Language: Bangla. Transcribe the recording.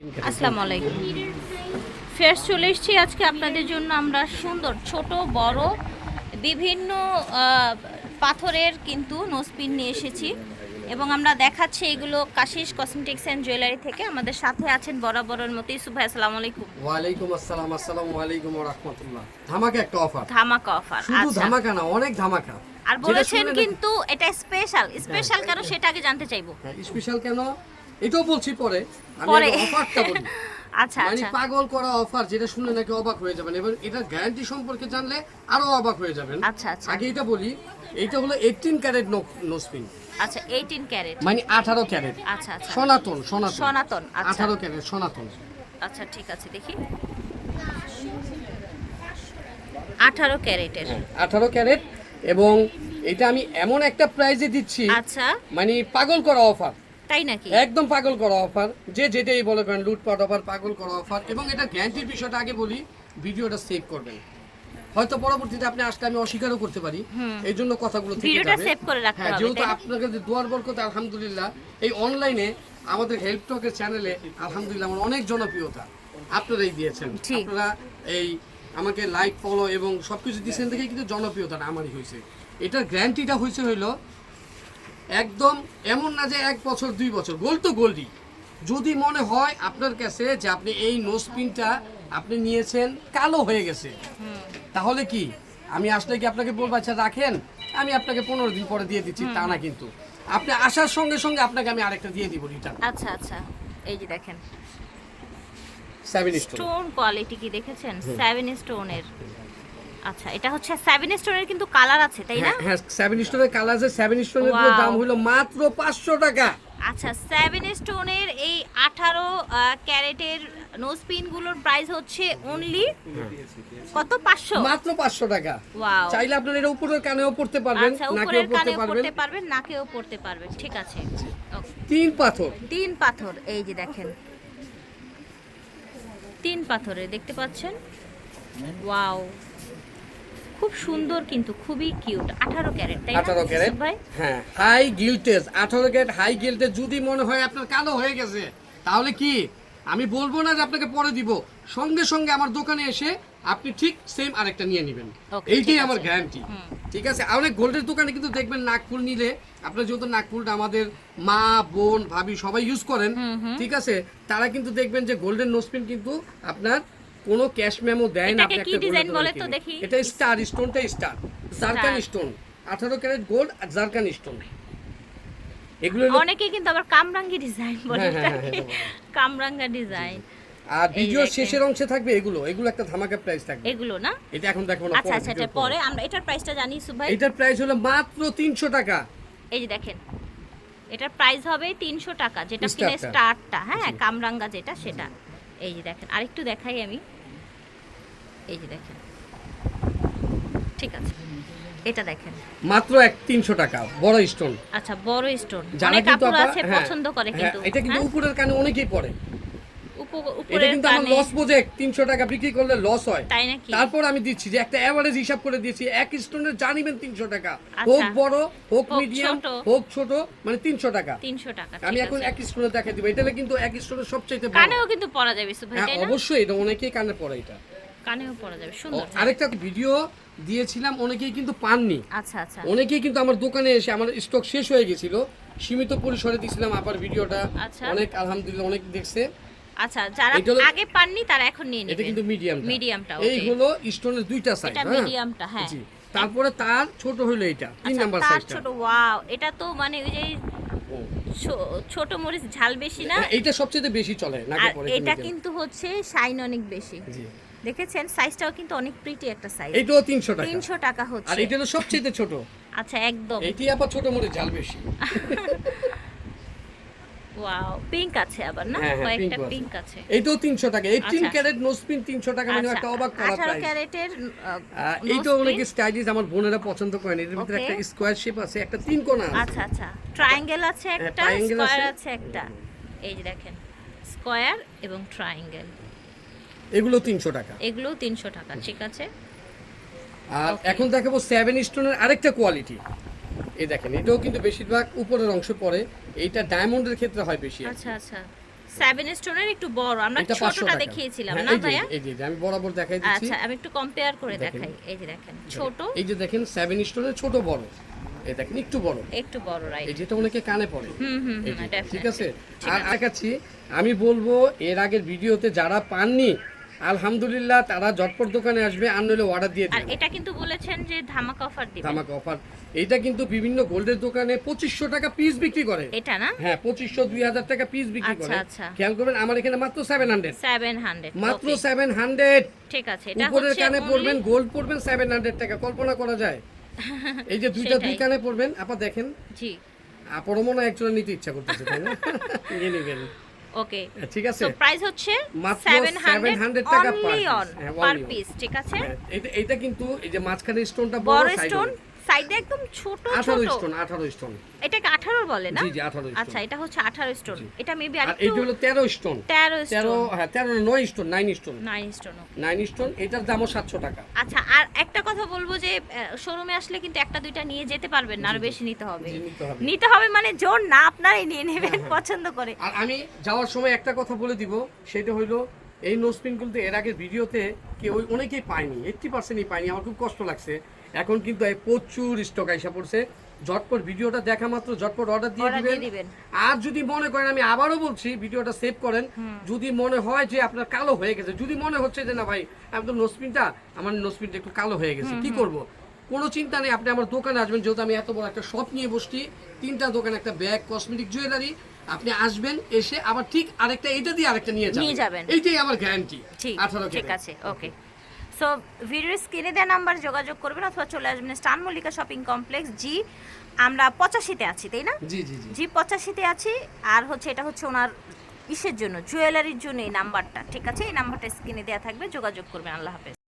আসসালামু আলাইকুম। ফেয়ার চলে এসেছি আজকে আপনাদের জন্য আমরা সুন্দর ছোট বড় বিভিন্ন পাথরের কিন্তু নোসপিন নিয়ে এসেছি। এবং আমরা দেখাচ্ছি এগুলো কাশিস কসমেটিক্স অ্যান্ড জুয়েলারি থেকে। আমাদের সাথে আছেন বরাবরের মতো ইসুফ ভাই আসসালামু আলাইকুম। ওয়ালাইকুম আসসালাম আসসালামু আলাইকুম ওয়া রাহমাতুল্লাহ। ধামাকা একটা অফার ধামাকা অফার শুধু আচ্ছা। ধামাকা না অনেক ধামাকা। আর বলেছেন কিন্তু এটা স্পেশাল স্পেশাল কেন সেটা আগে জানতে চাইব। হ্যাঁ স্পেশাল কেন? এটাও বলছি পরে। আমি অফারটা বলি। আচ্ছা মানে আচ্ছা। পাগল করা অফার যেটা শুনলে নাকি অবাক হয়ে যাবেন। এবং এটার গ্যারান্টি সম্পর্কে জানলে আরও অবাক হয়ে যাবেন। আচ্ছা আচ্ছা। আগে এটা বলি এইটা হলো 18 ক্যারেট নোসপিন আচ্ছা এইটিন ক্যারেট মানে 18 ক্যারেট আচ্ছা আচ্ছা। সনাতন সনাতন। সনাতন আচ্ছা। 18 ক্যারেট সনাতন। আচ্ছা ঠিক আছে দেখি। আঠারো ক্যারেটের। 18 ক্যারেট এবং এটা আমি এমন একটা প্রাইজে দিচ্ছি আচ্ছা। মানে পাগল করা অফার তাই নাকি? একদম পাগল করা অফার যে যেটাই বলে করেন লুটপাট অফার পাগল করা অফার এবং এটা গ্যারান্টির বিষয়টা আগে বলি ভিডিওটা সেভ করবেন। হয়তো পরবর্তীতে আপনি আসলে আমি অস্বীকারও করতে পারি। এই জন্য কথাগুলো থেকে ভিডিওটা যাবে। করে রাখতে হ্যাঁ হবে, যেহেতু আপনার কাছে দুয়ার বরকত আলহামদুলিল্লাহ এই অনলাইনে আমাদের হেল্প টকের চ্যানেলে আলহামদুলিল্লাহ আমার অনেক জনপ্রিয়তা আপনারাই দিয়েছেন। আপনারা এই আমাকে লাইক ফলো এবং সবকিছু দিয়েছেন দেখে কিন্তু জনপ্রিয়তাটা আমারই হয়েছে। এটার গ্যারান্টিটা হয়েছে হইল একদম এমন না যে এক বছর দুই বছর। গোল তো গোলই। যদি মনে হয় আপনার কাছে যে আপনি এই নোসপিনটা আপনি নিয়েছেন কালো হয়ে গেছে। তাহলে কি? আমি আসলে কি আপনাকে বলব আচ্ছা রাখেন। আমি আপনাকে পনেরো দিন পরে দিয়ে দিচ্ছি। তা না কিন্তু। আপনি আসার সঙ্গে সঙ্গে আপনাকে আমি আরেকটা দিয়ে দিব রিটার্ন আচ্ছা আচ্ছা। এই যে দেখেন। সেভেন স্টোন স্টোন কোয়ালিটি কি দেখেছেন? সেভেন স্টোনের আচ্ছা এটা হচ্ছে সেভেন স্টোনের কিন্তু কালার আছে তাই না? হ্যাঁ সেভেন স্টোনের কালার আছে। সেভেন স্টোনের দাম হলো মাত্র পাঁচশো টাকা। আচ্ছা সেভেন স্টোনের এই আঠারো ক্যারেটের নোজ পিনগুলোর প্রাইস হচ্ছে অনলি কত? পাঁচশো? মাত্র পাঁচশো টাকা। চাইলে আপনার এটা উপরের কানেও পড়তে পারবেন আচ্ছা নাকেও উপরের পড়তে কানেও পড়তে পারবেন নাকেও পড়তে পারবেন ঠিক আছে। তিন পাথর। তিন পাথর এই যে দেখেন। তিন পাথরে দেখতে পাচ্ছেন? ওয়াও খুব সুন্দর কিন্তু খুবই কিউট আঠারো ক্যারেট তাই না আঠারো ক্যারেট? ভাই? হ্যাঁ হাই গিল্টেজ আঠারো ক্যারেট হাই গিল্টেজ যদি মনে হয় আপনার কালো হয়ে গেছে তাহলে কি? আমি বলব না যে আপনাকে পরে দিব। সঙ্গে সঙ্গে আমার দোকানে এসে আপনি ঠিক সেম আরেকটা নিয়ে নেবেন। এইটাই আমার গ্যারান্টি ঠিক আছে? অনেক গোল্ডের দোকানে কিন্তু দেখবেন নাকফুল নিলে আপনার যেহেতু নাকফুলটা আমাদের মা বোন ভাবি সবাই ইউজ করেন ঠিক আছে? তারা কিন্তু দেখবেন যে গোল্ডেন নোসপিন কিন্তু আপনার কোনো ক্যাশ মেমো দেয় না এটাকে আপনি কি golden বলে তো দেখি? এটা স্টার স্টোনটা স্টার জারকান স্টোন আঠারো ক্যারেট গোল্ড আর জারকান স্টোন এগুলো অনেকে কিন্তু আবার কামরাঙ্গি ডিজাইন বলে। হ্যাঁ, হ্যাঁ। হ্যাঁ, কামরাঙ্গা ডিজাইন আর ভিডিও শেষের অংশে থাকবে এগুলো। এগুলো একটা ধামাকা প্রাইস থাকবে। এগুলো না? এটা এখন দেখো না আচ্ছা আচ্ছা আচ্ছা পরে আমরা এটার প্রাইসটা জানি ইউসুফ ভাই এটার প্রাইস হলো মাত্র তিনশো টাকা। এই যে দেখেন। এটার প্রাইস হবে তিনশো টাকা যেটা কিনে। স্টারটা হ্যাঁ কামরাঙ্গা যেটা সেটা। এই যে দেখেন। আরেকটু দেখাই আমি। এই যে দেখেন। ঠিক আছে এটা দেখেন। মাত্র এক তিনশো টাকা বড় স্টোন আচ্ছা বড় স্টোন যারা কিন্তু আছে হ্যাঁ, পছন্দ করে হ্যাঁ, কিন্তু। এটা কিন্তু হ্যাঁ? উপরের কানে অনেকেই পড়ে এটা কিন্তু আমার লস প্রজেক্ট তিনশো টাকা বিক্রি করলে লস হয়। তারপর আমি দিচ্ছি যে একটা অ্যাভারেজ হিসাব করে দিয়েছি এক স্টোনের জানিবেন তিনশো টাকা। আচ্ছা। হোক বড় হোক মিডিয়াম হোক ছোট মানে তিনশো টাকা। তিনশো টাকা আমি এখন। এক স্টোনে দেখা দিব এটা কিন্তু এক স্টোনের সবচেয়ে কানেও কিন্তু পরা যাবে হ্যাঁ অবশ্যই এটা অনেকেই কানে পড়ে এটা। কানেও পরা যাবে সুন্দর আরেকটা ভিডিও দিয়েছিলাম অনেকেই কিন্তু পাননি। আচ্ছা আচ্ছা। অনেকেই কিন্তু আমার দোকানে এসে আমার স্টক শেষ হয়ে গেছিল। সীমিত পরিসরে দিয়েছিলাম আবার ভিডিওটা। আচ্ছা। অনেক আলহামদুলিল্লাহ অনেক দেখছে। আচ্ছা যারা আগে পাননি তারা এখন নিয়ে এটা কিন্তু মিডিয়াম মিডিয়ামটা এই হলো স্টোনের দুইটা সাইজ এটা মিডিয়ামটা হ্যাঁ। জি। তারপরে তার ছোট হলো এটা তিন আচ্ছা, নাম্বার সাইজটা ছোট ওয়াও এটা তো মানে ওই যে ছোট মরিচ ঝাল বেশি না? এটা সবচেয়ে বেশি চলে আর এটা কিন্তু হচ্ছে শাইন অনেক বেশি। জি। দেখেছেন? সাইজটাও কিন্তু অনেক প্রিটি একটা সাইজ এইটাও তিনশো টাকা। তিনশো টাকা হচ্ছে। আর এটা হলো সবচেয়ে ছোট। আচ্ছা একদম। এটি আবার ছোট মরে জাল বেশি। ওয়াও পিঙ্ক আছে আবার না? হ্যাঁ, হ্যাঁ, কয়েকটা পিঙ্ক আছে। এইটাও তিনশো টাকা। এইটিন আচ্ছা। ক্যারেট নোসপিন তিনশো টাকা মানে একটা অবাক করা আঠারো প্রাইস ক্যারেটের এইটা অনেকে স্টাইলিশ আমার বোনেরা পছন্দ করেন। এর ভিতরে একটা স্কোয়ার শেপ আছে একটা তিন কোণা আছে। আচ্ছা আচ্ছা। ট্রায়াঙ্গেল আছে হ্যাঁ, একটা স্কয়ার। আছে। একটা। এই যে দেখেন স্কয়ার এবং ট্রায়াঙ্গেল এগুলো তিনশো টাকা। এগুলো তিনশো টাকা ঠিক আছে? আর এখন দেখাবো সেভেন স্টোনের আরেকটা কোয়ালিটি এই দেখেন এটাও কিন্তু বেশিরভাগ উপরের অংশ পড়ে। এইটা ডায়মন্ডের ক্ষেত্রে হয় বেশি আচ্ছা আচ্ছা। সেভেন স্টোনের একটু বড় আমরা ছোটটা দেখিয়েছিলাম হ্যাঁ, না ভাইয়া? এই যে আমি বরাবর দেখাই দিচ্ছি। আচ্ছা আমি একটু কম্পেয়ার করে দেখাই। এই যে দেখেন ছোট। এই যে দেখেন সেভেন স্টোনের ছোট বড়। এই দেখেন একটু বড়। একটু বড় রাইট এই যেটা অনেকে কানে পড়ে। হুম হুম। ঠিক আছে? আর দেখাচ্ছি আমি বলব এর আগের ভিডিওতে যারা পাননি আলহামদুলিল্লাহ তারা জটপট দোকানে আসবে আর নইলে অর্ডার দিয়ে আর দেবে। এটা কিন্তু বলেছেন যে ধামাকা অফার দিবেন। ধামাকা অফার এইটা কিন্তু বিভিন্ন গোল্ডের দোকানে পঁচিশশো টাকা পিস বিক্রি করে। এটা না? হ্যাঁ পঁচিশশো দুই হাজার টাকা পিস বিক্রি আচ্ছা, করে। আচ্ছা। খেয়াল করবেন আমার এখানে মাত্র সেভেন হান্ড্রেড সেভেন হান্ড্রেড মাত্র সেভেন হান্ড্রেড ঠিক আছে এটা উপরের কানে পড়বেন গোল্ড পড়বেন সেভেন হান্ড্রেড টাকা। কল্পনা করা যায়। এই যে দুইটা দুই কানে পড়বেন আপা দেখেন। জি। আপনারও মনে হয় একজনের নিতে ইচ্ছা করতেছে তাই না? নিয়ে নিবেন। ওকে ঠিক আছে। প্রাইস হচ্ছে মাত্র 700 700 টাকা পার পিস ঠিক আছে? এটা এটা কিন্তু এই যে মাঝখানে স্টোনটা বড় বড় স্টোন সাইডে একদম ছোট ছোট। স্টোন আঠারো স্টোন এটাকে 18 বলে না? জি জি আঠারো আচ্ছা এটা হচ্ছে 18 স্টোন এটা মেবি আর এইটা হলো তেরো স্টোন 13 তেরো স্টোন হ্যাঁ তেরো না, নয় stone nine stone 9 stone nine stone এটার দামও সাতশো টাকা। আচ্ছা আর একটা কথা বলব যে শোরুমে আসলে কিন্তু একটা দুইটা নিয়ে যেতে পারবেন না আর বেশি নিতে হবে। নিতে হবে। মানে জোর না আপনারাই নিয়ে নেবেন পছন্দ করে। আর আমি যাওয়ার সময় একটা কথা বলে দিব সেটা হইল এই নোসপিনগুলো এর আগে ভিডিওতে কেউ অনেকেই পায়নি এইটটি পার্সেন্টই পায়নি আমার খুব কষ্ট লাগছে। এখন কিন্তু এই প্রচুর স্টক আইসা পড়ছে। ঝটপট ভিডিওটা দেখা মাত্র ঝটপট অর্ডার দিয়ে দিবেন। আর যদি মনে করেন আমি আবারও বলছি ভিডিওটা সেভ করেন। যদি মনে হয় যে আপনার কালো হয়ে গেছে যদি মনে হচ্ছে যে না ভাই একদম নোসপিনটা আমার নোসপিনটা একটু কালো হয়ে গেছে কি করব? কোনো চিন্তা নেই আপনি আমার দোকানে আসবেন যেহেতু আমি এত বড় একটা শপ নিয়ে বসছি। তিনটা দোকান একটা ব্যাগ কসমেটিক জুয়েলারি আপনি আসবেন এসে আবার ঠিক আরেকটা এটা দিয়ে আরেকটা নিয়ে যাবেন। এইটাই আমার গ্যারান্টি ঠিক আছে ওকে সো ভিডিওর স্ক্রিনে দেওয়া নাম্বার যোগাযোগ করবেন অথবা চলে আসবেন স্টান মল্লিকা শপিং কমপ্লেক্স জি আমরা পঁচাশিতে আছি তাই না? জি পঁচাশিতে আছি আর হচ্ছে এটা হচ্ছে ওনার ইসের জন্য জুয়েলারির জন্য এই নাম্বারটা ঠিক আছে? এই নাম্বারটা স্ক্রিনে দেওয়া থাকবে যোগাযোগ করবেন আল্লাহ হাফেজ।